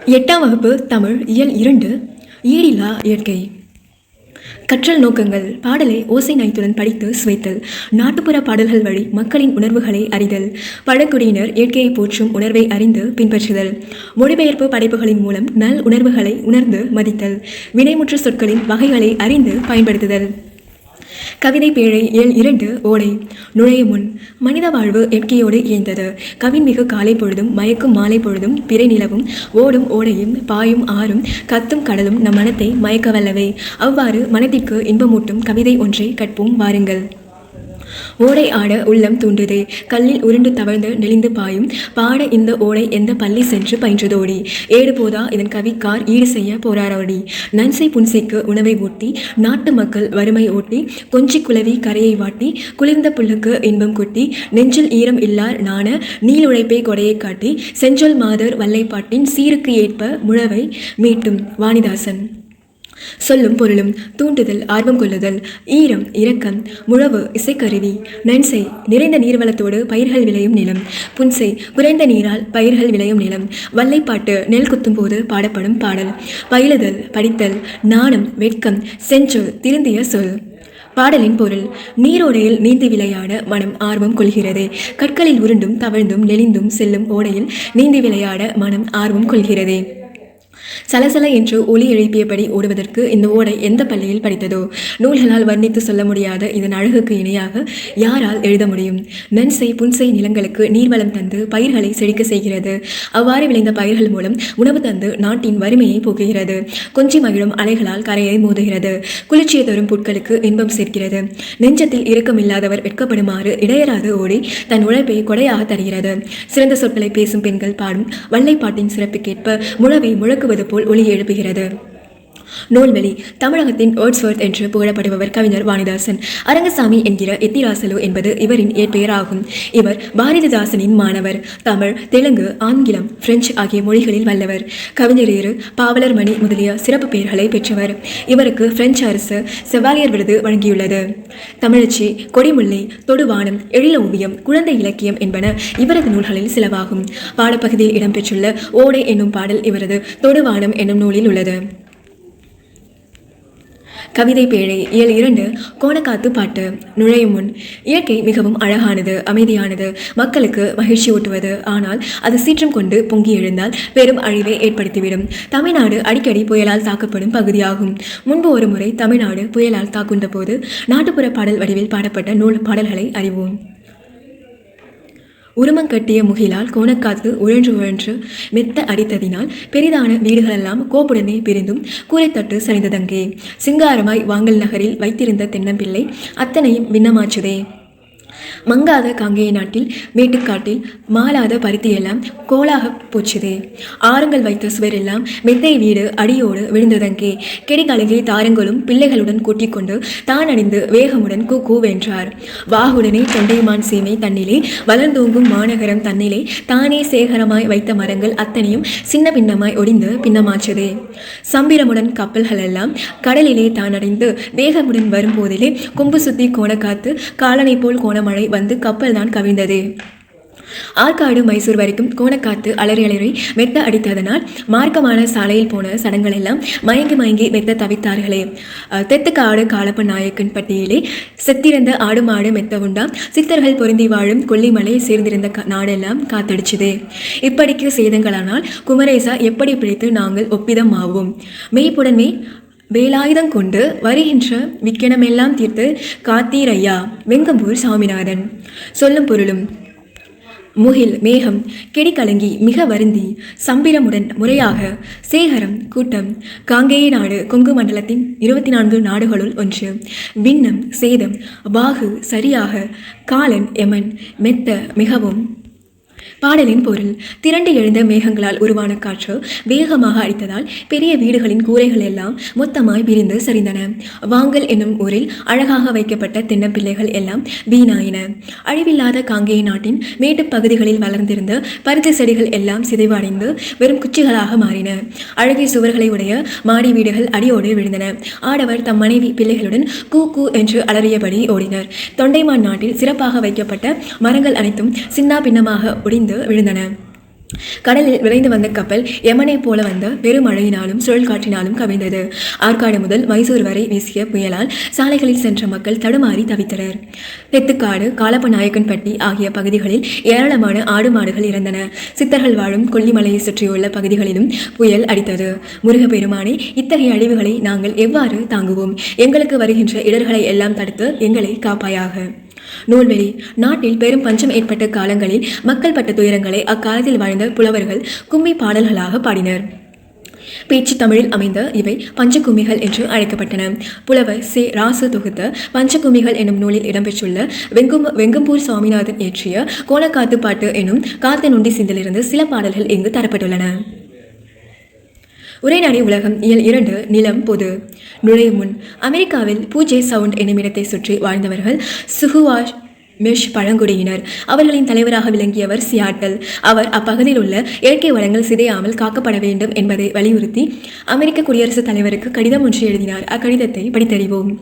எட்டாம் வகுப்பு தமிழ் இயல் இரண்டு ஈடிலா இயற்கை. கற்றல் நோக்கங்கள் பாடலை ஓசை நயத்துடன் படித்து சுவைத்தல் நாட்டுப்புற பாடல்கள் வழி மக்களின் உணர்வுகளை அறிதல் பழங்குடியினர் இயற்கையை போற்றும் உணர்வை அறிந்து பின்பற்றுதல் மொழிபெயர்ப்பு படைப்புகளின் மூலம் நல் உணர்வுகளை உணர்ந்து மதித்தல் வினைமுற்று சொற்களின் வகைகளை அறிந்து பயன்படுத்துதல். கவிதை பேழை ஏழ் இரண்டு ஓடை. நுழைய முன் மனித வாழ்வு எட்கையோடு இயந்தது. கவின் மிகு காலை பொழுதும் மயக்கும் மாலை பொழுதும் பிறை நிலவும் ஓடும் ஓடையும் பாயும் ஆறும் கத்தும் கடலும் நம் மனத்தை மயக்கவல்லவை. அவ்வாறு மனதிற்கு இன்பமூட்டும் கவிதை ஒன்றை கற்போம் வாருங்கள். ஓடை ஆட உள்ளம் தூண்டுதே. கல்லில் உருண்டு தவழ்ந்து நெளிந்து பாயும். பாட இந்த ஓடை எந்த பள்ளி சென்று பயின்றதோடி? ஏடு போதா இதன் கவிக்கார் ஈடு செய்ய போராரோடி நன்சை புன்சைக்கு உணவை ஊட்டி நாட்டு மக்கள் வறுமை ஓட்டி கொஞ்சி குளவி கரையை வாட்டி குளிர்ந்த புல்லுக்கு இன்பம் கொட்டி நெஞ்சில் ஈரம் இல்லார் நாண உழைப்பை கொடையை காட்டி செஞ்சொல் மாதர் வல்லைப்பாட்டின் சீருக்கு ஏற்ப முழவை மீட்டும் வாணிதாசன். சொல்லும் பொருளும் தூண்டுதல் ஆர்வம் கொள்ளுதல் ஈரம் இரக்கம் முழவு இசைக்கருவி நன்சை நிறைந்த நீர்வளத்தோடு பயிர்கள் விளையும் நிலம் புன்சை குறைந்த நீரால் பயிர்கள் விளையும் நிலம் வல்லைப்பாட்டு நெல் குத்தும் போது பாடப்படும் பாடல் பயிலுதல் படித்தல் நாணம் வெட்கம் செஞ்சொல் திருந்திய சொல். பாடலின் பொருள் நீரோடையில் நீந்தி விளையாட மனம் ஆர்வம் கொள்கிறது கற்களில் உருண்டும் தவழ்ந்தும் நெளிந்தும் செல்லும் ஓடையில் நீந்தி விளையாட மனம் ஆர்வம் கொள்கிறது. சலசல என்று ஒலி எழுப்பியபடி ஓடுவதற்கு இந்த ஓடை எந்த பள்ளியில் படித்ததோ? நூல்களால் வர்ணித்து சொல்ல முடியாத இதன் அழகுக்கு இணையாக யாரால் எழுத முடியும்? நன்சை புன்சை நிலங்களுக்கு நீர்வளம் தந்து பயிர்களை செழிக்க செய்கிறது. அவ்வாறு விளைந்த பயிர்கள் மூலம் உணவு தந்து நாட்டின் வறுமையை போக்குகிறது. கொஞ்சி மகிழும் அலைகளால் கரையை மோதுகிறது. குளிர்ச்சியை தரும் புட்களுக்கு இன்பம் சேர்க்கிறது. நெஞ்சத்தில் இரக்கமில்லாதவர் வெட்கப்படுமாறு இடையராது ஓடி தன் உழைப்பை கொடையாக தருகிறது. சிறந்த சொற்களை பேசும் பெண்கள் பாடும் வல்லைப்பாட்டின் சிறப்புக்கேற்ப முழவை போல் ஒளி எழுப்புகிறது. நூல்வெளி தமிழகத்தின் வேர்ட்ஸ்வர்த் என்று புகழப்படுபவர் கவிஞர் வாணிதாசன். அரங்கசாமி என்கிற எத்திராசலு என்பது இவரின் இயற்பெயராகும் இவர் பாரதிதாசனின் மாணவர் தமிழ் தெலுங்கு ஆங்கிலம் பிரெஞ்சு ஆகிய மொழிகளில் வல்லவர். கவிஞரேறு பாவலர் மணி முதலிய சிறப்பு பெயர்களை பெற்றவர். இவருக்கு பிரெஞ்சு அரசு செவாலியர் விருது வழங்கியுள்ளது. தமிழச்சி கொடிமுல்லை தொடுவானம் எழில ஓவியம் குழந்தை இலக்கியம் என்பன இவரது நூல்களில் சிலவாகும். பாடப்பகுதியில் இடம்பெற்றுள்ள ஓடை என்னும் பாடல் இவரது தொடுவானம் என்னும் நூலில் உள்ளது. கவிதை பேழை இயல் இரண்டு கோணக்காத்து பாட்டு நுழையும் முன். இயற்கை மிகவும் அழகானது அமைதியானது மக்களுக்கு மகிழ்ச்சி ஊட்டுவது. ஆனால் அது சீற்றம் கொண்டு பொங்கி எழுந்தால் பெரும் அழிவை ஏற்படுத்திவிடும். தமிழ்நாடு அடிக்கடி புயலால் தாக்கப்படும் பகுதியாகும். முன்பு ஒரு முறை தமிழ்நாடு புயலால் தாக்குண்ட போது நாட்டுப்புற பாடல் வடிவில் பாடப்பட்ட நூல் பாடல்களை அறிவோம். உருமங்கட்டிய முகிலால் கோணக்காத்து உழன்று உழன்று மெத்த அடித்ததினால் பெரிதான வீடுகளெல்லாம் கோப்புடனே பிரிந்தும் கூரைத்தட்டு சரிந்ததங்கே சிங்காரமாய் வாங்கல் நகரில் வைத்திருந்த தென்னம்பிள்ளை அத்தனையும் விண்ணமாச்சுதே மங்காத காங்கேய நாட்டில் மேட்டுக்காட்டில் மாலாத பருத்தியெல்லாம் கோலாக போச்சுது. ஆரங்கள் வைத்த சுவரெல்லாம் மெத்தை வீடு அடியோடு விழுந்ததங்கே. கெடிகலகை தாரங்களும் பிள்ளைகளுடன் கூட்டிக்கொண்டு தான் அணிந்து வேகமுடன் கூ கூவென்றார் வாகுடனே தொண்டைமான் சீமை தன்னிலே வளர்ந்தோங்கும் மாநகரம் தன்னிலே தானே சேகரமாய் வைத்த மரங்கள் அத்தனையும் சின்ன பின்னமாய் ஒடிந்து பின்னமாச்சதே. சம்பிரமுடன் கப்பல்கள் எல்லாம் கடலிலே தான் அடைந்து வேகமுடன் வரும்போதிலே கொம்பு சுத்தி கோணக்காத்து காலனை போல் மழை வந்து கப்பல் தான் கவிழ்ந்தது. ஆற்காடு மைசூர் வரைக்கும் கோணக்காத்து அலறி அலறி மெத்த அடித்ததனால் மார்க்கமான சாலையில் போன சடங்கள் எல்லாம் மயங்கி மயங்கி மெத்த தவித்தார்களே. தெத்துக்காடு காலப்ப நாயக்கன் பட்டியலே செத்திருந்த ஆடு மாடு மெத்த உண்டா? சித்தர்கள் பொருந்தி வாழும் கொல்லிமலை சேர்ந்திருந்த நாடெல்லாம் காத்தடிச்சுது. இப்படிக்கு சேதங்களானால் குமரேசா எப்படி பிழைத்து நாங்கள் ஒப்பிதம் ஆவோம்? மெய்ப்புடனே வேலாயுதம் கொண்டு வருகின்ற விக்கணமெல்லாம் தீர்த்து காத்தீரையா வெங்கம்பூர் சாமிநாதன். சொல்லும் பொருளும் முகில் மேகம் கெடிக்கலங்கி மிக வருந்தி சம்பிரமுடன் முறையாக சேகரம் கூட்டம் காங்கேய நாடு கொங்கு மண்டலத்தின் இருபத்தி நான்கு நாடுகளுள் ஒன்று. விண்ணம் சேதம் வாகு சரியாக காலன் எமன் மெத்த மிகவும் பாடலின் பொருள் திரண்டு எழுந்த மேகங்களால் உருவான காற்று வேகமாக அடித்ததால் பெரிய வீடுகளின் கூரைகள் எல்லாம் மொத்தமாய் விரிந்து சரிந்தன. வாங்கல் என்னும் ஊரில் அழகாக வைக்கப்பட்ட தென்னப்பிள்ளைகள் எல்லாம் வீணாயின. அழிவில்லாத காங்கேய நாட்டின் மேட்டுப் பகுதிகளில் வளர்ந்திருந்த பருத்தி செடிகள் எல்லாம் சிதைவடைந்து வெறும் குச்சிகளாக மாறின. அழகிய சுவர்களை உடைய மாடி வீடுகள் அடியோடு விழுந்தன. ஆடவர் தம் மனைவி பிள்ளைகளுடன் கூ கூ என்று அலறியபடி ஓடினர். தொண்டைமான் நாட்டில் சிறப்பாக வைக்கப்பட்ட மரங்கள் அனைத்தும் சின்னா பின்னமாக ஒடிந்து விழுந்தன. கடலில் விரைந்து வந்த கப்பல் யமனைப் போல வந்த பெருமழையினாலும் சுழல் காற்றினாலும் கவிழ்ந்தது. ஆற்காடு முதல் மைசூர் வரை வீசிய புயலால் சாலைகளில் சென்ற மக்கள் தடுமாறி தவித்தனர். தெத்துக்காடு காலப்பநாயக்கன்பட்டி ஆகிய பகுதிகளில் ஏராளமான ஆடு மாடுகள் இறந்தன. சித்தர்கள் வாழும் கொல்லிமலையை சுற்றியுள்ள பகுதிகளிலும் புயல் அடித்தது. முருகப்பெருமானே இத்தகைய அழிவுகளை நாங்கள் எவ்வாறு தாங்குவோம்? எங்களுக்கு வருகின்ற இடர்களை எல்லாம் தடுத்து எங்களை காப்பாயாக. நூல்வெளி. நாட்டில் பெரும் பஞ்சம் ஏற்பட்ட காலங்களில் மக்கள் பட்ட துயரங்களை அக்காலத்தில் வாழ்ந்த புலவர்கள் கும்மி பாடல்களாக பாடினர். பேச்சு தமிழில் அமைந்த இவை பஞ்சகுமிகள் என்று அழைக்கப்பட்டன. புலவர் சே. ராசு தொகுத்த பஞ்சகுமிகள் என்னும் நூலில் இடம்பெற்றுள்ள வெங்கும் வெங்கம்பூர் சுவாமிநாதன் இயற்றிய கோலக்காத்து பாட்டு எனும் காத்து நொண்டி சிந்திலிருந்து சில பாடல்கள் இங்கு தரப்பட்டுள்ளன. உரைநடை உலகம் இயல் இரண்டு நிலம் பொது. நுழையும் முன் அமெரிக்காவில் பூஜே சவுண்ட் என்னும் இடத்தை சுற்றி வாழ்ந்தவர்கள் சுகுவாஷ் மிஷ் பழங்குடியினர். அவர்களின் தலைவராக விளங்கியவர் சியாட்டல். அவர் அப்பகுதியில் உள்ள இயற்கை வளங்கள் சிதையாமல் காக்கப்பட வேண்டும் என்பதை வலியுறுத்தி அமெரிக்க குடியரசுத் தலைவருக்கு கடிதம் ஒன்று எழுதினார். அக்கடிதத்தை படித்தறிவோம்.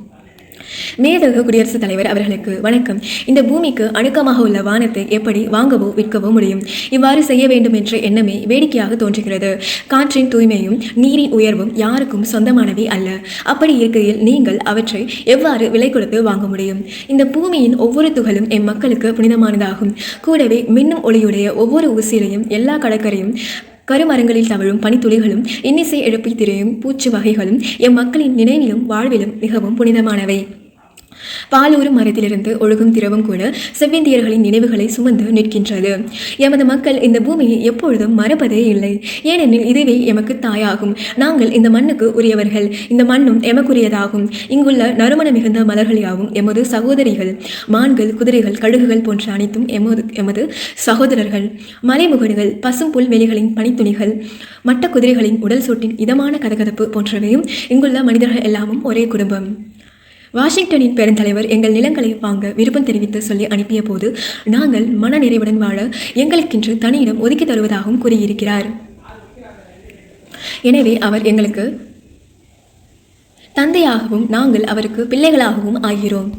மேதகு குடியரசுத் தலைவர் அவர்களுக்கு வணக்கம். இந்த பூமிக்கு அணுக்கமாக உள்ள வானத்தை எப்படி வாங்கவோ விற்கவோ முடியும்? இவ்வாறு செய்ய வேண்டும் என்ற எண்ணமே வேடிக்கையாக தோன்றுகிறது. காற்றின் தூய்மையும் நீரின் உயர்வும் யாருக்கும் சொந்தமானவை அல்ல. அப்படி இருக்கையில் நீங்கள் அவற்றை எவ்வாறு விலை கொடுத்து வாங்க முடியும்? இந்த பூமியின் ஒவ்வொரு துகளும் எம் மக்களுக்கு புனிதமானதாகும். கூடவே மின்னும் ஒளியுடைய ஒவ்வொரு ஊசியிலையும் எல்லா கடற்கரையும் கருமரங்களில் தவழும் பனித்துளிகளும் இன்னிசை எழுப்பி திரையும் பூச்சு வகைகளும் எம் மக்களின் நினைவிலும் வாழ்விலும் மிகவும் புனிதமானவை. பாலூரும் மரத்திலிருந்து ஒழுகும் திரவம் கூட செவ்விந்தியர்களின் நினைவுகளை சுமந்து நிற்கின்றது. எமது மக்கள் இந்த பூமியை எப்பொழுதும் மறப்பதே இல்லை. ஏனெனில் இதுவே எமக்கு தாயாகும். நாங்கள் இந்த மண்ணுக்கு உரியவர்கள். இந்த மண்ணும் எமக்குரியதாகும். இங்குள்ள நறுமண மிகுந்த மலர்களியாவும் எமது சகோதரிகள். மான்கள் குதிரைகள் கழுகுகள் போன்ற அனைத்தும் எமது எமது சகோதரர்கள். மலைமுகடுகள் பசும் புல்வெளிகளின் பனித்துணிகள் மட்ட குதிரைகளின் உடல் சூட்டின் இதமான கதகதப்பு போன்றவையும் இங்குள்ள மனிதர்கள் எல்லாமும் ஒரே குடும்பம். வாஷிங்டனின் பெருந்தலைவர் எங்கள் நிலங்களை வாங்க விருப்பம் தெரிவித்து சொல்லி அனுப்பிய போது நாங்கள் மன நிறைவுடன் வாழ எங்களுக்கென்று தனியிடம் ஒதுக்கி தருவதாகவும் கூறியிருக்கிறார். எனவே அவர் எங்களுக்கு தந்தையாகவும் நாங்கள் அவருக்கு பிள்ளைகளாகவும் ஆகிறோம்.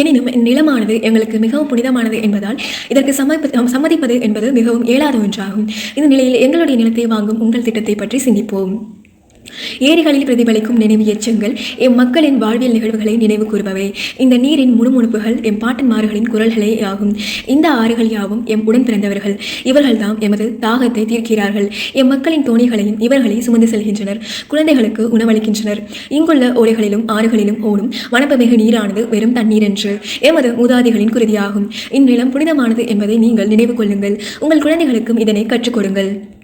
எனினும் நிலமானது எங்களுக்கு மிகவும் புனிதமானது என்பதால் இதற்கு சமர்ப்ப சம்மதிப்பது என்பது மிகவும் இயலாத ஒன்றாகும். இந்த நிலையில் எங்களுடைய நிலத்தை வாங்கும் உங்கள் திட்டத்தை பற்றி சிந்திப்போம். ஏரிகளில் பிரதிபலிக்கும் நினைவு எச்சங்கள் எம் மக்களின் வாழ்வியல் நிகழ்வுகளை நினைவு கூறுபவை இந்த நீரின் முணுமுணுப்புகள் எம் பாட்டன்மார்களின் குரல்களே ஆகும். இந்த ஆறுகள் யாவும் எம் உடன் பிறந்தவர்கள். இவர்கள்தாம் எமது தாகத்தை தீர்க்கிறார்கள். எம் மக்களின் தோணிகளையும் இவர்களை சுமந்து செல்கின்றனர். குழந்தைகளுக்கு உணவளிக்கின்றனர். இங்குள்ள ஓடைகளிலும் ஆறுகளிலும் ஓடும் வனப்பமிகு நீரானது வெறும் தண்ணீர் என்று எமது மூதாதிகளின் குருதியாகும். இந்நிலம் புனிதமானது என்பதை நீங்கள் நினைவு கொள்ளுங்கள். உங்கள் குழந்தைகளுக்கும் இதனை கற்றுக் கொடுங்கள்.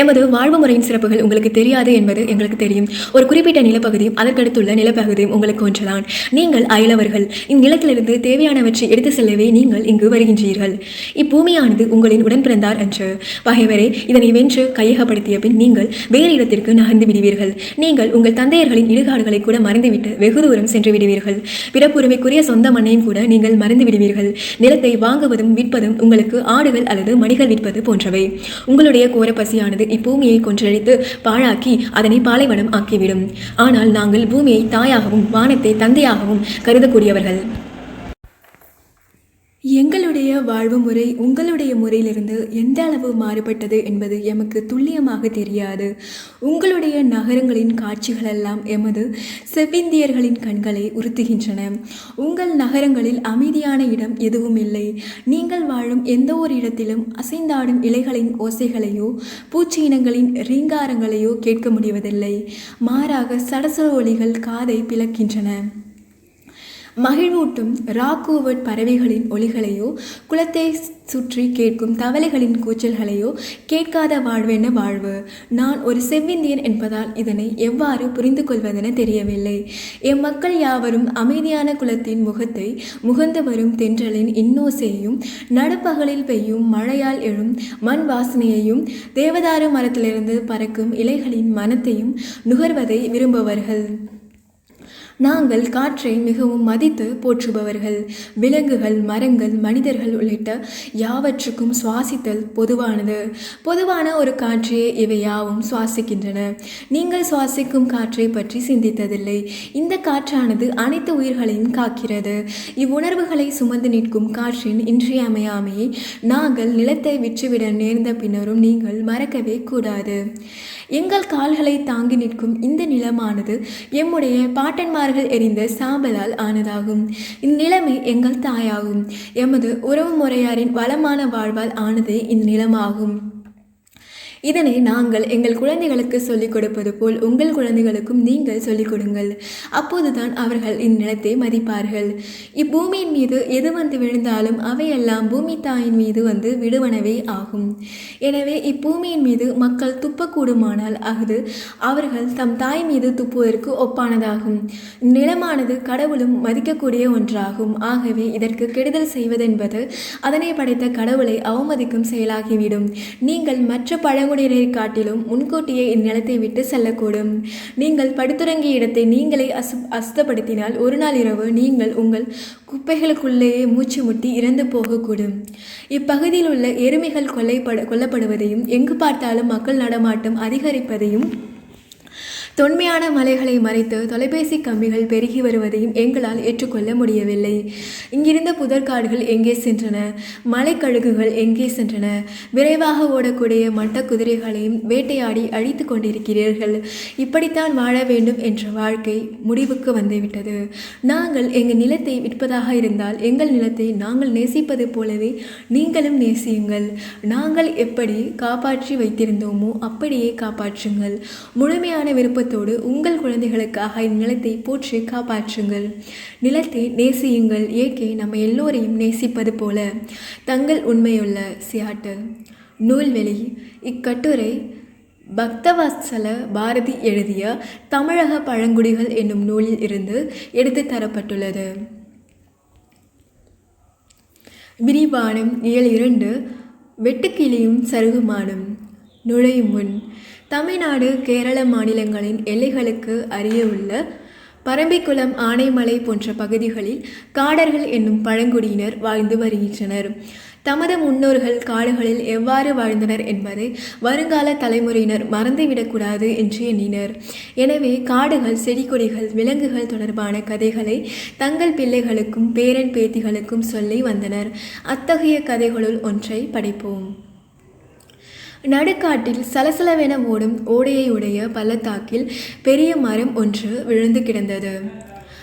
எமது வாழ்வு முறையின் சிறப்புகள் உங்களுக்கு தெரியாது என்பது எங்களுக்கு தெரியும். ஒரு குறிப்பிட்ட நிலப்பகுதியும் அதற்கடுத்துள்ள நிலப்பகுதியும் உங்களுக்கு ஒன்றுதான். நீங்கள் அயலவர்கள். இந்நிலத்திலிருந்து தேவையானவற்றை எடுத்து செல்லவே நீங்கள் இங்கு வருகின்றீர்கள். இப்பூமியானது உங்களின் உடன் பிறந்தார் என்று பகைவரே இதனை வென்று கையகப்படுத்திய பின் நீங்கள் வேறு இடத்திற்கு நகர்ந்து விடுவீர்கள். நீங்கள் உங்கள் தந்தையர்களின் இடுகாடுகளை கூட மறந்துவிட்டு வெகு தூரம் சென்று விடுவீர்கள். பிறப்புரிமைக்குரிய சொந்த மண்ணையும் கூட நீங்கள் மறந்து விடுவீர்கள். நிலத்தை வாங்குவதும் விற்பதும் உங்களுக்கு ஆடுகள் அல்லது மணிகள் விற்பது போன்றவை. உங்களுடைய கோரப்பசி பசியானது இப்பூமியை கொன்றழித்து பாழாக்கி அதனை பாலைவனம் ஆக்கிவிடும். ஆனால் நாங்கள் பூமியை தாயாகவும் வானத்தை தந்தையாகவும் கருதக்கூடியவர்கள். எங்களுடைய வாழ்வு முறை உங்களுடைய முறையிலிருந்து எந்த அளவு மாறுபட்டது என்பது எமக்கு துல்லியமாக தெரியாது. உங்களுடைய நகரங்களின் காட்சிகளெல்லாம் எமது செவ்விந்தியர்களின் கண்களை உறுத்துகின்றன. உங்கள் நகரங்களில் அமைதியான இடம் எதுவும் இல்லை. நீங்கள் வாழும் எந்த ஒரு இடத்திலும் அசைந்தாடும் இலைகளின் ஓசைகளையோ பூச்சி இனங்களின் ரீங்காரங்களையோ கேட்க முடிவதில்லை. மாறாக சடசட ஒளிகள் காதை பிளக்கின்றன. மகிழ்வூட்டும் ராக்கூவட் பறவைகளின் ஒலிகளையோ குளத்தை சுற்றி கேட்கும் தவளைகளின் கூச்சல்களையோ கேட்காத வாழ்வென வாழ்வு? நான் ஒரு செவ்விந்தியன் என்பதால் இதனை எவ்வாறு புரிந்து கொள்வதென தெரியவில்லை. எம் மக்கள் யாவரும் அமைதியான குலத்தின் முகத்தை முகந்து வரும் தென்றலின் இன்னோசையையும் நடுப்பகலில் பெய்யும் மழையால் எழும் மண் வாசனையையும் தேவதாரு மரத்திலிருந்து பறக்கும் இலைகளின் மனத்தையும் நுகர்வதை விரும்புவர்கள். நாங்கள் காற்றை மிகவும் மதித்து போற்றுபவர்கள். விலங்குகள் மரங்கள் மனிதர்கள் உள்ளிட்ட யாவற்றுக்கும் சுவாசித்தல் பொதுவானது. பொதுவான ஒரு காற்றையே இவை யாவும் சுவாசிக்கின்றன. நீங்கள் சுவாசிக்கும் காற்றை பற்றி சிந்தித்ததில்லை. இந்த காற்றானது அனைத்து உயிர்களையும் காக்கிறது. இவ்வுணர்வுகளை சுமந்து நிற்கும் காற்றின் இன்றியமையாமையை நாங்கள் நிலத்தை விற்றுவிட நேர்ந்த பின்னரும் நீங்கள் மறக்கவே கூடாது. எங்கள் கால்களை தாங்கி நிற்கும் இந்த நிலமானது எம்முடைய பாட்டன்மார்கள் எறிந்த சாம்பலால் ஆனதாகும். இந்நிலமே எங்கள் தாயாகும். எமது உறவு முறையாரின் வளமான வாழ்வால் ஆனதே இந்நிலமாகும். இதனை நாங்கள் எங்கள் குழந்தைகளுக்கு சொல்லிக் கொடுப்பது போல் உங்கள் குழந்தைகளுக்கும் நீங்கள் சொல்லிக் கொடுங்கள். அப்போதுதான் அவர்கள் இந்நிலத்தை மதிப்பார்கள். இப்பூமியின் மீது எது வந்து விழுந்தாலும் அவையெல்லாம் பூமி தாயின் மீது வந்து விடுவனவே ஆகும். எனவே இப்பூமியின் மீது மக்கள் துப்பக்கூடுமானால் அஃது அவர்கள் தம் தாய் மீது துப்புவதற்கு ஒப்பானதாகும். நிலமானது கடவுளும் மதிக்கக்கூடிய ஒன்றாகும். ஆகவே இதற்கு கெடுதல் செய்வதென்பது அதனை படைத்த கடவுளை அவமதிக்கும் செயலாகிவிடும். நீங்கள் மற்ற பழங்குடியினரை காட்டிலும் முன்கூட்டியே இந்நிலத்தை விட்டு செல்லக்கூடும். நீங்கள் படுத்துறங்கிய இடத்தை நீங்களே அசு அசுத்தப்படுத்தினால் ஒரு நாள் இரவு நீங்கள் உங்கள் குப்பைகளுக்குள்ளேயே மூச்சு முட்டி இறந்து போகக்கூடும். இப்பகுதியில் உள்ள எருமைகள் கொல்லைப்பட கொல்லப்படுவதையும் எங்கு பார்த்தாலும் மக்கள் நடமாட்டம் அதிகரிப்பதையும் தொன்மையான மலைகளை மறைத்து தொலைபேசி கம்பிகள் பெருகி வருவதையும் எங்களால் ஏற்றுக்கொள்ள முடியவில்லை. இங்கிருந்த புதற்காடுகள் எங்கே சென்றன? மலைக்கழுகுகள் எங்கே சென்றன? விரைவாக ஓடக்கூடிய மட்ட குதிரைகளையும் வேட்டையாடி அழித்து கொண்டிருக்கிறீர்கள். இப்படித்தான் வாழ வேண்டும் என்ற வாழ்க்கை முடிவுக்கு வந்துவிட்டது. நாங்கள் எங்கள் நிலத்தை விற்பதாக இருந்தால் எங்கள் நிலத்தை நாங்கள் நேசிப்பது போலவே நீங்களும் நேசியுங்கள். நாங்கள் எப்படி காப்பாற்றி வைத்திருந்தோமோ அப்படியே காப்பாற்றுங்கள். முழுமையான விருப்பத்தோடு உங்கள் குழந்தைகளுக்காக இந்நிலத்தை போற்றி காப்பாற்றுங்கள். நிலத்தை நேசியுங்கள். இயற்கை நம்ம எல்லோரையும் நேசிப்பது போல தங்கள் உண்மையுள்ள சியாட்டல். நூல்வெளி. இக்கட்டுரை பக்தவத்சல பாரதி எழுதிய தமிழக பழங்குடிகள் என்னும் நூலில் இருந்து எடுத்து தரப்பட்டுள்ளது. விரிவானம் இயல் இரண்டு. வெட்டுக்கிளியும் சருகுமானும். நுழையும் முன். தமிழ்நாடு கேரள மாநிலங்களின் எல்லைகளுக்கு அருகே உள்ள பரம்பிக்குளம் ஆனைமலை போன்ற பகுதிகளில் காடர்கள் என்னும் பழங்குடியினர் வாழ்ந்து வருகின்றனர். தமது முன்னோர்கள் காடுகளில் எவ்வாறு வாழ்ந்தனர் என்பதை வருங்கால தலைமுறையினர் மறந்துவிடக்கூடாது என்று எண்ணினர். எனவே காடுகள் செடிகொடிகள் விலங்குகள் தொடர்பான கதைகளை தங்கள் பிள்ளைகளுக்கும் பேரன் பேத்திகளுக்கும் சொல்லி வந்தனர். அத்தகைய கதைகளுள் ஒன்றை படைப்போம். நடுக்காட்டில் சலசலவென ஓடும் ஓடையை உடைய பள்ளத்தாக்கில் பெரிய மரம் ஒன்று விழுந்து கிடந்தது.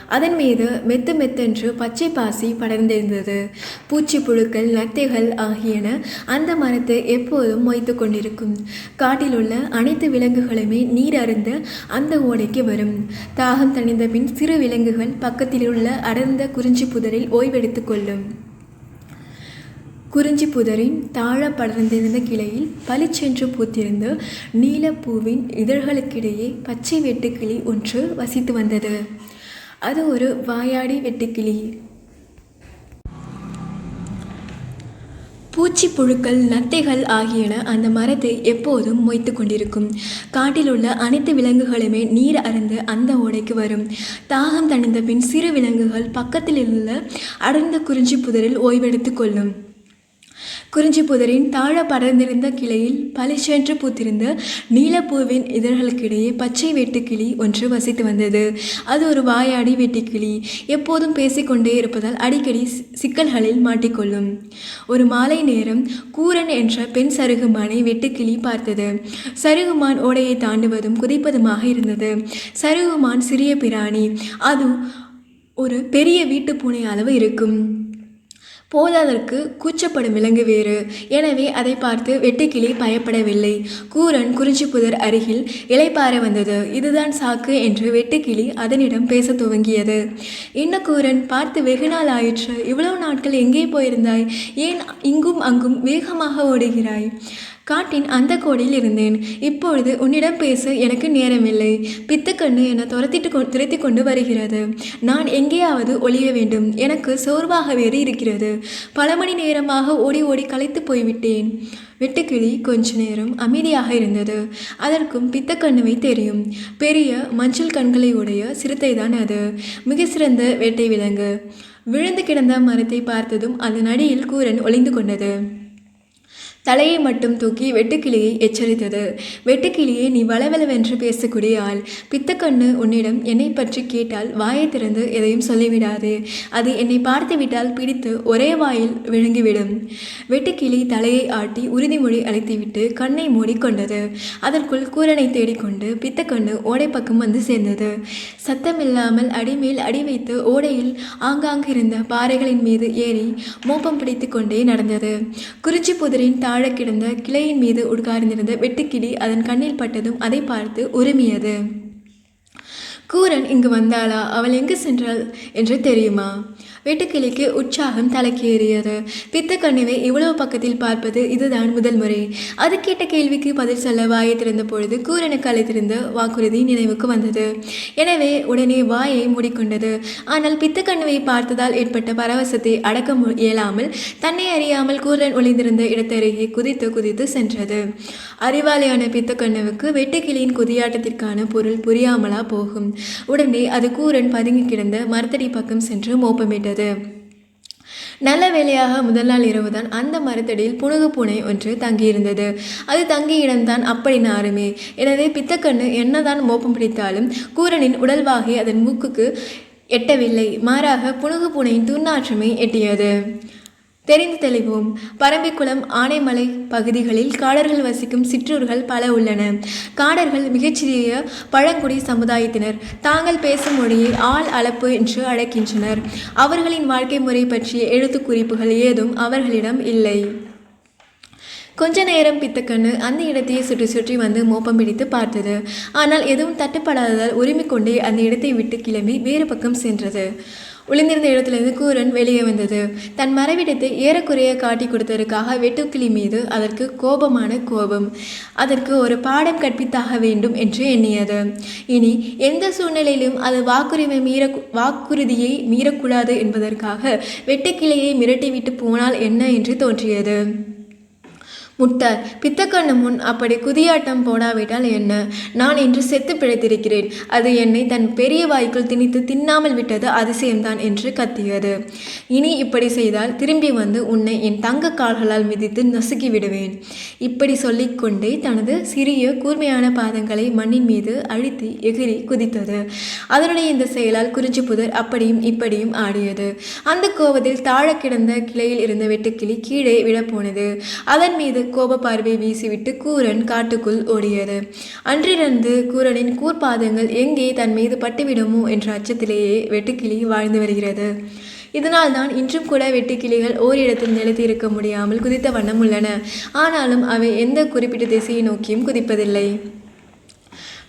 அதன் மீது மெத்து மெத்தென்று பச்சை பாசி படர்ந்திருந்தது. பூச்சி புழுக்கள் நத்தைகள் ஆகியன அந்த மரத்தை எப்போதும் மொய்த்து கொண்டிருக்கும். காட்டில் உள்ள அனைத்து விலங்குகளுமே நீர் அருந்த அந்த ஓடைக்கு வரும். தாகம் தணிந்த பின் சிறு விலங்குகள் பக்கத்தில் உள்ள அடர்ந்த குறிஞ்சி புதரில் ஓய்வெடுத்து கொள்ளும். குறிஞ்சி புதரின் தாழ படர்ந்திருந்த கிளையில் பளிச்சென்று பூத்திருந்த நீலப்பூவின் இதழ்களுக்கிடையே பச்சை வெட்டுக்கிளி ஒன்று வசித்து வந்தது. அது ஒரு வாயாடி வெட்டுக்கிளி. பூச்சி புழுக்கள் நத்தைகள் ஆகியன அந்த மரத்தை எப்போதும் மொய்த்து கொண்டிருக்கும். காட்டில் உள்ள அனைத்து விலங்குகளுமே நீர் அருந்து அந்த ஓடைக்கு வரும். தாகம் தணிந்த பின் சிறு விலங்குகள் பக்கத்தில் உள்ள அடர்ந்த குறிஞ்சி புதரில் ஓய்வெடுத்து கொள்ளும். குறிஞ்சி புதரின் தாழ படர்ந்திருந்த கிளையில் பளிச்சென்று பூத்திருந்த நீலப்பூவின் இதழ்களுக்கிடையே பச்சை வெட்டுக்கிளி ஒன்று வசித்து வந்தது. அது ஒரு வாயாடி வெட்டுக்கிளி. எப்போதும் பேசிக்கொண்டே இருப்பதால் அடிக்கடி சிக்கல்களில் மாட்டிக்கொள்ளும். ஒரு மாலை நேரம் கூரன் என்ற பெண் சருகுமானை வெட்டுக்கிளி பார்த்தது. சருகுமான் ஓடையை தாண்டுவதும் குதிப்பதுமாக இருந்தது. சருகுமான் சிறிய பிராணி. அது ஒரு பெரிய வீட்டு பூனை அளவு இருக்கும். போதாதற்கு கூச்சப்படும் விலங்கு வேறு. எனவே அதை பார்த்து வெட்டுக்கிளி பயப்படவில்லை. கூரன் குறிஞ்சிப்புதர் அருகில் இலைப்பாற வந்தது. இதுதான் சாக்கு என்று வெட்டுக்கிளி அதனிடம் பேசத் துவங்கியது. என்ன கூரன் பார்த்து வெகு நாள் ஆயிற்று. இவ்வளவு நாட்கள் எங்கே போயிருந்தாய்? ஏன் இங்கும் அங்கும் வேகமாக ஓடுகிறாய்? காட்டின் அந்த கோடியில் இருந்தேன். இப்பொழுது உன்னிடம் பேச எனக்கு நேரமில்லை. பித்தக்கண்ணு என்னை துரத்திட்டு கொ துரத்தி கொண்டு வருகிறது. நான் எங்கேயாவது ஒளிய வேண்டும். எனக்கு சோர்வாக வேறு இருக்கிறது. பல மணி நேரமாக ஓடி ஓடி களைத்து போய்விட்டேன். வெட்டுக்கிளி கொஞ்ச நேரம் அமைதியாக இருந்தது. அதற்கும் பித்தக்கண்ணுவை தெரியும். பெரிய மஞ்சள் கண்களை உடைய சிறுத்தைதான் அது. மிக சிறந்த வேட்டை விலங்கு. விழுந்து கிடந்த மரத்தை பார்த்ததும் அதன் அடியில் கூரன் ஒளிந்து கொண்டது. தலையை மட்டும் தூக்கி வெட்டுக்கிளியை எச்சரித்தது. வெட்டுக்கிளியே நீ வளவளவென்று பேசக்கூடிய ஆள். பித்தக்கண்ணு உன்னிடம் என்னை பற்றி கேட்டால் வாயை திறந்து எதையும் சொல்லிவிடாது. அது என்னை பார்த்து விட்டால் பிடித்து ஒரே வாயில் விழுங்கிவிடும். வெட்டுக்கிளி தலையை ஆட்டி உறுதிமொழி அழைத்துவிட்டு கண்ணை மூடிக்கொண்டது. அதற்குள் கூரனை தேடிக்கொண்டு பித்தக்கண்ணு ஓடை பக்கம் வந்து சேர்ந்தது. சத்தமில்லாமல் அடிமேல் அடி வைத்து ஓடையில் ஆங்காங்கிருந்த பாறைகளின் மீது ஏறி மோப்பம் பிடித்து கொண்டே நடந்தது. குறிஞ்சி புதிரின் தாழ கிடந்த கிளையின் மீது உட்கார்ந்திருந்த வெட்டுக்கிளி அதன் கண்ணில் பட்டதும் அதை பார்த்து உருமியது. கூரன் இங்கு வந்தாளா? அவள் எங்கு சென்றாள்? என்று தெரியுமா? வெட்டுக்கிளிக்கு உற்சாகம் தலைக்கேறியது. பித்தக்கண்ணுவை இவ்வளவு பக்கத்தில் பார்ப்பது இதுதான் முதல் முறை. அது கேட்ட கேள்விக்கு பதில் சொல்ல வாயை திறந்த பொழுது கூரனுக்கு அழைத்திருந்த வாக்குறுதி நினைவுக்கு வந்தது. எனவே உடனே வாயை மூடிக்கொண்டது. ஆனால் பித்தக்கண்ணுவை பார்த்ததால் ஏற்பட்ட பரவசத்தை அடக்க இயலாமல் தன்னை அறியாமல் கூரன் ஒளிந்திருந்த இடத்தருகே குதித்து குதித்து சென்றது. அறிவாளியான பித்தக்கண்ணுவுக்கு வெட்டுக்கிளியின் குதியாட்டத்திற்கான பொருள் புரியாமலா போகும். உடனே அது கூரன் பதுங்கி கிடந்த மரத்தடி பக்கம் சென்று மோப்பமிட்டது. நல்ல வேளையாக முதல் நாள் இரவு தான் அந்த மரத்தடியில் புனுகு பூனை ஒன்று தங்கியிருந்தது. அது தங்கிய இடம்தான் அப்படின்னு நாருமே எனவே பித்தக்கண்ணு என்னதான் மோப்பம் பிடித்தாலும் கூரனின் உடல்வாகி அதன் மூக்குக்கு எட்டவில்லை. மாறாக புனுகு பூனையின் துர்நாற்றமே எட்டியது. தெரிந்து தெளிவோம். பரம்பிக்குளம் ஆனைமலை பகுதிகளில் காடர்கள் வசிக்கும் சிற்றூர்கள் பல உள்ளன. காடர்கள் மிகச்சிறிய பழங்குடி சமுதாயத்தினர். தாங்கள் பேசும் மொழியை ஆள் அளப்பு என்று அழைக்கின்றனர். அவர்களின் வாழ்க்கை முறை பற்றிய எழுத்து குறிப்புகள் ஏதும் அவர்களிடம் இல்லை. கொஞ்ச நேரம் பித்தக்கண்ணு அந்த இடத்தையே சுற்றி சுற்றி வந்து மோப்பம் பிடித்து பார்த்தது. ஆனால் எதுவும் தட்டுப்படாததால் உரிமை கொண்டே அந்த இடத்தை விட்டு கிளம்பி வேறு பக்கம் சென்றது. ஒளிந்திருந்த இடத்திலிருந்து கூரன் வெளியே வந்தது. தன் மறைவிடத்தை ஏறக்குறைய காட்டி கொடுத்ததற்காக வெட்டுக்கிளி மீது அதற்கு கோபமான கோபம். அதற்கு ஒரு பாடம் கற்பித்தாக வேண்டும் என்று எண்ணியது. இனி எந்த சூழ்நிலையிலும் அது வாக்குரிமை மீற வாக்குறுதியை மீறக்கூடாது என்பதற்காக வெட்டுக்கிளியை மிரட்டிவிட்டு போனால் என்ன என்று தோன்றியது. முட்டாள் பித்தக்கண்ணு முன் அப்படி குதியாட்டம் போடாவிட்டால் என்ன? நான் இன்று செத்து பிழைத்திருக்கிறேன். அது என்னை தன் பெரிய வாய்க்குள் திணித்து தின்னாமல் விட்டது அதிசயம்தான் என்று கத்தியது. இனி இப்படி செய்தால் திரும்பி வந்து உன்னை என் தங்க கால்களால் மிதித்து நசுக்கி விடுவேன். இப்படி சொல்லிக்கொண்டே தனது சிறிய கூர்மையான பாதங்களை மண்ணின் மீது அழுத்தி எகிரி குதித்தது. அதனுடைய இந்த செயலால் குறிஞ்சி புதர் அப்படியும் இப்படியும் ஆடியது. அந்த கோவத்தில் தாழ கிடந்த கிளையில் இருந்த வெட்டுக்கிளி கீழே விழப்போனது. அதன் மீது கோப பார்வை வீசிவிட்டு கூரன் காட்டுக்குள் ஓடியது. அன்றிலிருந்து கூரனின் கூர்பாதங்கள் எங்கே தன் மீது பட்டுவிடுமோ என்ற அச்சத்திலேயே வெட்டுக்கிளி வாழ்ந்து வருகிறது. இதனால் தான் இன்றும் கூட வெட்டுக்கிளிகள் ஓரிடத்தில் நிலைத்திருக்க முடியாமல் குதித்த வண்ணம் உள்ளன. ஆனாலும் அவை எந்த குறிப்பிட்ட திசையை நோக்கியும் குதிப்பதில்லை.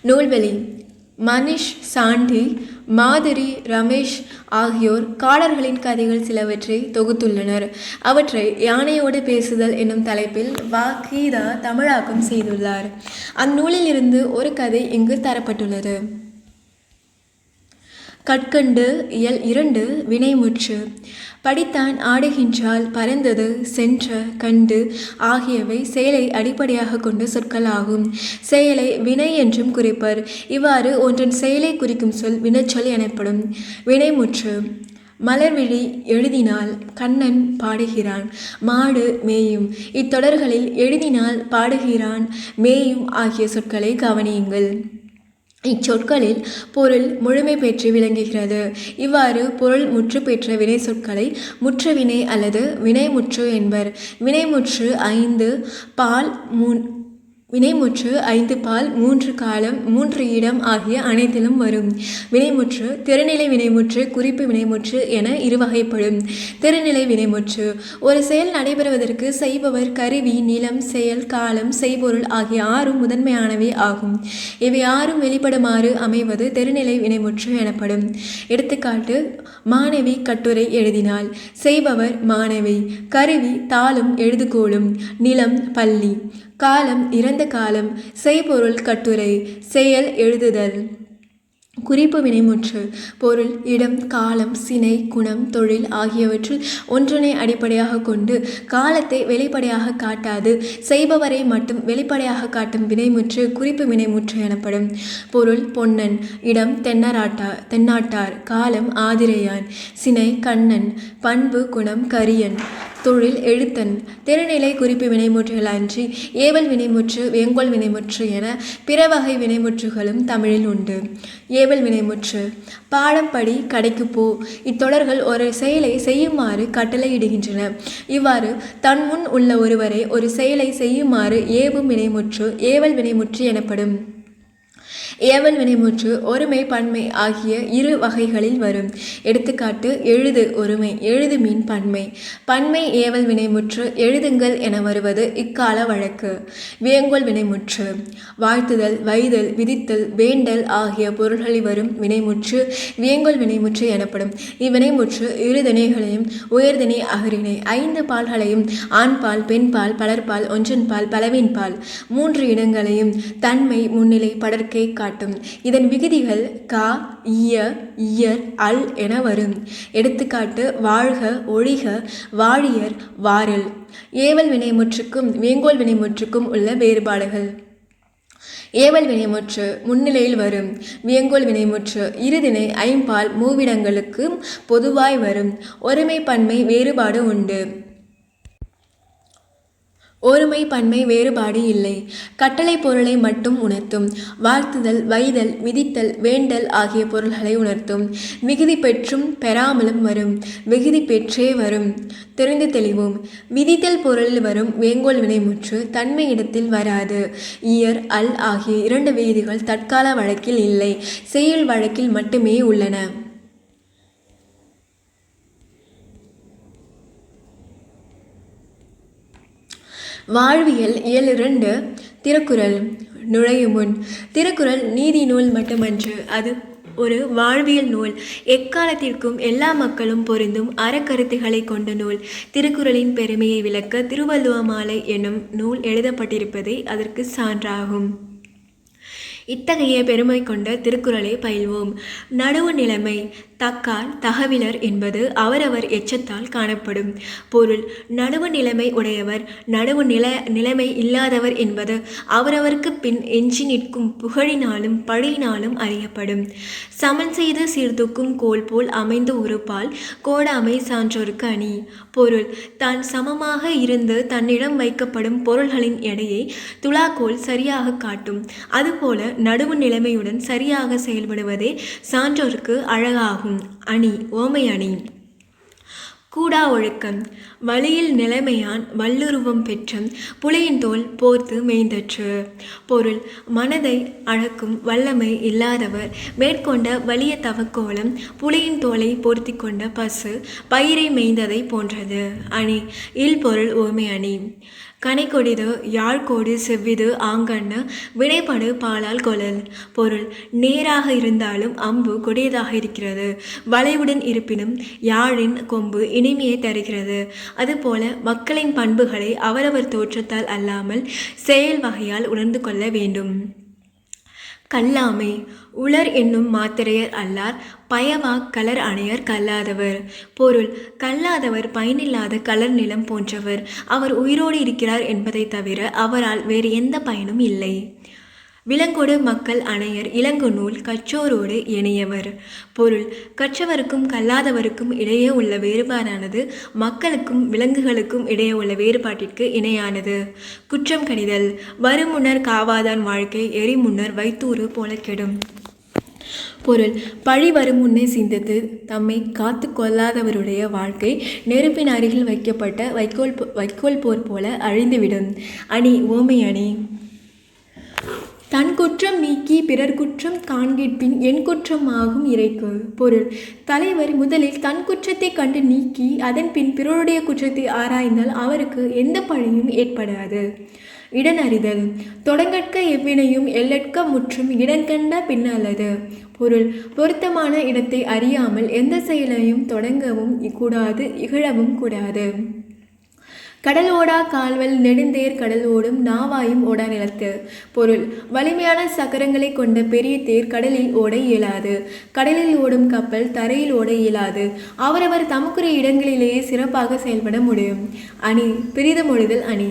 நூல்வெளி. மனிஷ் சாண்டி மாதுரி ரமேஷ் ஆகியோர் காடர்களின் கதைகள் சிலவற்றை தொகுத்துள்ளனர். அவற்றை யானையோடு பேசுதல் என்னும் தலைப்பில் வா கீதா தமிழாக்கம் செய்துள்ளார். அந்நூலில் இருந்து ஒரு கதை இங்கு தரப்பட்டுள்ளது. கற்கண்டு இயல் இரண்டு வினைமுற்று. படித்தான் ஆடுகின்றால் பறந்தது சென்ற கண்டு ஆகியவை செயலை அடிப்படையாக கொண்ட சொற்களாகும். செயலை வினை என்றும் குறிப்பர். இவ்வாறு ஒன்றன் செயலை குறிக்கும் சொல் வினைச்சொல் எனப்படும். வினைமுற்று. மலர்விழி எழுதினால் கண்ணன் பாடுகிறான் மாடு மேயும். இத்தொடர்களில் எழுதினால் பாடுகிறான் மேயும் ஆகிய சொற்களை கவனியுங்கள். இச்சொற்களில் பொருள் முழுமை பெற்று விளங்குகிறது. இவ்வாறு பொருள் முற்று பெற்ற வினை சொற்களை முற்று வினை அல்லது வினைமுற்று என்பர். வினைமுற்று ஐந்து பால் மூன் வினைமுற்று ஐந்து பால் மூன்று காலம் மூன்று இடம் ஆகிய அனைத்திலும் வரும். வினைமுற்று திறநிலை வினைமுற்று குறிப்பு வினைமுற்று என இருவகைப்படும். திறநிலை வினைமுற்று ஒரு செயல் நடைபெறுவதற்கு செய்பவர் கருவி நிலம் செயல் காலம் செய்பொருள் ஆகிய ஆறும் முதன்மையானவை ஆகும். இவை ஆறும் வெளிப்படுமாறு அமைவது திருநிலை வினைமுற்று எனப்படும். எடுத்துக்காட்டு மாணவி கட்டுரை எழுதினாள். செய்பவர் மாணவி கருவி தாளும் எழுதுகோளும் நிலம் பள்ளி. காலம் இறந்த காலம் செய்பொருள் கட்டுரை செயல் எழுதுதல். குறிப்பு வினைமுற்று பொருள் இடம் காலம் சினை குணம் தொழில் ஆகியவற்றில் ஒன்றினை அடிப்படையாக கொண்டு காலத்தை வெளிப்படையாக காட்டாது செய்பவரை மட்டும் வெளிப்படையாக காட்டும் வினைமுற்று குறிப்பு வினைமுற்று எனப்படும். பொருள் பொன்னன் இடம் தென்னராட்டா தென்னாட்டார் காலம் ஆதிரையான் சினை கண்ணன் பண்பு குணம் கரியன் தொழில் எழுத்தன் திருநிலை குறிப்பு வினைமுற்றுகள் அன்றி ஏவல் வினைமுற்று வேங்கோல் வினைமுற்று என பிற வகை வினைமுற்றுகளும் தமிழில் உண்டு. ஏவல் வினைமுற்று பாடம் படி கடைக்கு போ. இத்தொடர்கள் ஒரு செயலை செய்யுமாறு கட்டளையிடுகின்றன. இவ்வாறு தன் முன் உள்ள ஒருவரை ஒரு செயலை செய்யுமாறு ஏவும் வினைமுற்று ஏவல் வினைமுற்று எனப்படும். ஏவல் வினைமுற்று ஒருமை பன்மை ஆகிய இரு வகைகளில் வரும். எடுத்துக்காட்டு எழுது ஒருமை எழுது மீன் பன்மை. பன்மை ஏவல் வினைமுற்று எழுதுங்கள் என வருவது இக்கால வழக்கு. வேங்கோல் வினைமுற்று வாழ்த்துதல் வைதல் விதித்தல் வேண்டல் ஆகிய பொருள்களில் வரும் வினைமுற்று வேங்கோல் வினைமுற்று எனப்படும். இவ்வினைமுற்று இரு திணைகளையும் உயர்திணை அகரிணை ஐந்து பால்களையும் ஆண்பால் பெண்பால் பலர்பால் ஒன்றன்பால் பலவின்பால் மூன்று இடங்களையும் தன்மை முன்னிலை படற்கை காட்டும். இதன் விகுதிகள் கா இய இயர் அல் என வரும். எடுத்துக்காட்டு வாழ்க ஒழிக வாழியர் வாரல். ஏவல் வினைமுற்றுக்கும் வேங்கோல் வினைமுற்றுக்கும் உள்ள வேறுபாடுகள். ஏவல் வினைமுற்று முன்னிலையில் வரும். வியங்கோல் வினைமுற்று இருதினை ஐம்பால் மூவிடங்களுக்கும் பொதுவாய் வரும். ஒருமை பன்மை வேறுபாடு உண்டு. ஒருமை பன்மை வேறுபாடு இல்லை. கட்டளை பொருளை மட்டும் உணர்த்தும். வாழ்த்துதல் வைதல் விதித்தல் வேண்டல் ஆகிய பொருள்களை உணர்த்தும். விகுதி பெற்றும் பெறாமலும் வரும். விகுதி பெற்றே வரும். தெரிந்து தெளிவோம். விதித்தல் பொருளில் வரும் வேங்கோல் வினைமுற்று தன்மை இடத்தில் வராது. இயர் அல் ஆகிய இரண்டு விகுதிகள் தற்கால வழக்கில் இல்லை. செயல் வழக்கில் மட்டுமே உள்ளன. வாழ்வியல் இயல் இரண்டு திருக்குறள் நுழையும் முன். திருக்குறள் நீதி நூல் மட்டுமன்று. அது ஒரு வாழ்வியல் நூல். எக்காலத்திற்கும் எல்லா மக்களும் பொருந்தும் அறக்கருத்துகளை கொண்ட நூல். திருக்குறளின் பெருமையை விளக்க திருவள்ளுவமாலை என்னும் நூல் எழுதப்பட்டிருப்பதே அதற்கு சான்றாகும். இத்தகைய பெருமை கொண்ட திருக்குறளை பயில்வோம். நடுவு நிலைமை. தக்கார் தகவிலர் என்பது அவரவர் எச்சத்தால் காணப்படும். பொருள் நடுவு நிலைமை உடையவர் நடுவு நில நிலைமை இல்லாதவர் என்பது அவரவருக்கு பின் எஞ்சி நிற்கும் புகழினாலும் பழியினாலும் அறியப்படும். சமன் செய்து சீர்தூக்கும் கோல் போல் அமைந்து உறுப்பால் கோடாமை சான்றோருக்கு அணி. பொருள் தான் சமமாக இருந்து தன்னிடம் வைக்கப்படும் பொருள்களின் எடையை துலாக்கோல் சரியாக காட்டும். அதுபோல நடுவு நிலைமையுடன் சரியாக செயல்படுவதே சான்றோருக்கு அழகாகும். அணி ஓமை அணி. கூடா ஒழுக்கம். வழியில் நிலைமையான் வல்லுருவம் பெற்ற புலியின் தோல் போர்த்து மேய்ந்தற்று. பொருள் மனதை அழக்கும் வல்லமை இல்லாதவர் மேற்கொண்ட வலிய தவக்கோலம் புலியின் தோலை போர்த்தி கொண்ட பசு பயிரை மேய்ந்ததை போன்றது. அணி இல் பொருள் ஓமை அணி. கனைக்கொடிது யாழ்கோடு செவ்விது ஆங்கண்ண வினைப்படு பாலால் கொழல். பொருள் நேராக இருந்தாலும் அம்பு கொடியதாக இருக்கிறது. வளைவுடன் இருப்பினும் யாழின் கொம்பு இனிமையை தருகிறது. அதுபோல மக்களின் பண்புகளை அவரவர் தோற்றத்தால் அல்லாமல் செயல் வகையால் உணர்ந்து கொள்ள வேண்டும். கல்லாமை. உலர் என்னும் மாத்திரையர் அல்லார் பயவா கலர் அணையர் கல்லாதவர். பொருள் கல்லாதவர் பயனில்லாத கலர் நிலம் போன்றவர். அவர் உயிரோடு இருக்கிறார் என்பதை தவிர அவரால் வேறு எந்த பயனும் இல்லை. விலங்கொடு மக்கள் அணையர் இளங்கு நூல் கற்றோரோடு இணையவர். பொருள் கற்றவருக்கும் கல்லாதவருக்கும் இடையே உள்ள வேறுபாடானது மக்களுக்கும் விலங்குகளுக்கும் இடையே உள்ள வேறுபாட்டிற்கு இணையானது. குற்றம் கணிதல் வருமுன்னர் காவாதான் வாழ்க்கை எரிமுன்னர் வைத்தூறு போல கெடும். பொருள் பழி வரும் முன்னே சிந்தித்து தம்மை காத்து கொள்ளாதவருடைய வாழ்க்கை நெருப்பின் அருகில் வைக்கப்பட்ட வைக்கோல் போ- வைக்கோல் போர் போல அழிந்துவிடும். அணி ஓமை அணி. தன் குற்றம் நீக்கி பிறர் குற்றம் காண்கிற்பின் என் குற்றம் ஆகும் இறைக்கு. பொருள். தலைவர் முதலில் தன் குற்றத்தை கண்டு நீக்கி அதன் பின் பிறருடைய குற்றத்தை ஆராய்ந்தால் அவருக்கு எந்த பழியும் ஏற்படாது. இடனறிதல் தொடங்கற்க எவ்வினையும் எல்லற்க முற்றும் இடங்கண்ட பின்னல்லது. பொருள். பொருத்தமான இடத்தை அறியாமல் எந்த செயலையும் தொடங்கவும் கூடாது இகழவும் கூடாது. கடல் ஓடா கால்வல் நெடுந்தேர் கடல் ஓடும் நாவாயும் ஓடா நிலத்து. பொருள் வலிமையான சக்கரங்களை கொண்ட பெரிய தேர் கடலில் ஓட இயலாது. கடலில் ஓடும் கப்பல் தரையில் ஓட இயலாது. அவரவர் தமக்குரிய இடங்களிலேயே சிறப்பாக செயல்பட முடியும். அணி பிரிதமொழிதல் அணி.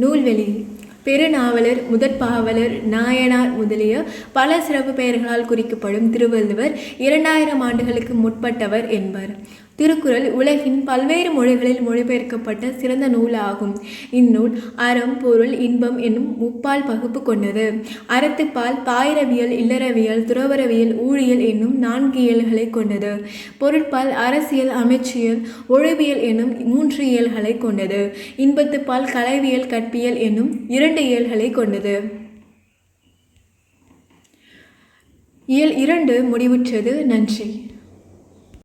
நூல்வெளி. பெருநாவலர் முதற்பாவலர் நாயனார் முதலிய பல சிறப்பு பெயர்களால் குறிக்கப்படும் திருவள்ளுவர் இரண்டாயிரம் ஆண்டுகளுக்கு முற்பட்டவர் என்பர். திருக்குறள் உலகின் பல்வேறு மொழிகளில் மொழிபெயர்க்கப்பட்ட சிறந்த நூலாகும். இந்நூல் அறம் பொருள் இன்பம் என்னும் முப்பால் பகுப்பு கொண்டது. அறத்துப்பால் பாயிரவியல் இல்லறவியல் துறவரவியல் ஊழியல் என்னும் நான்கு இயல்களை கொண்டது. பொருட்பால் அரசியல் அமைச்சியல் ஒழிவியல் என்னும் மூன்று இயல்களை கொண்டது. இன்பத்துப்பால் கலைவியல் கற்பியல் என்னும் இரண்டு இயல்களை கொண்டது. இயல் இரண்டு முடிவுற்றது. நன்றி.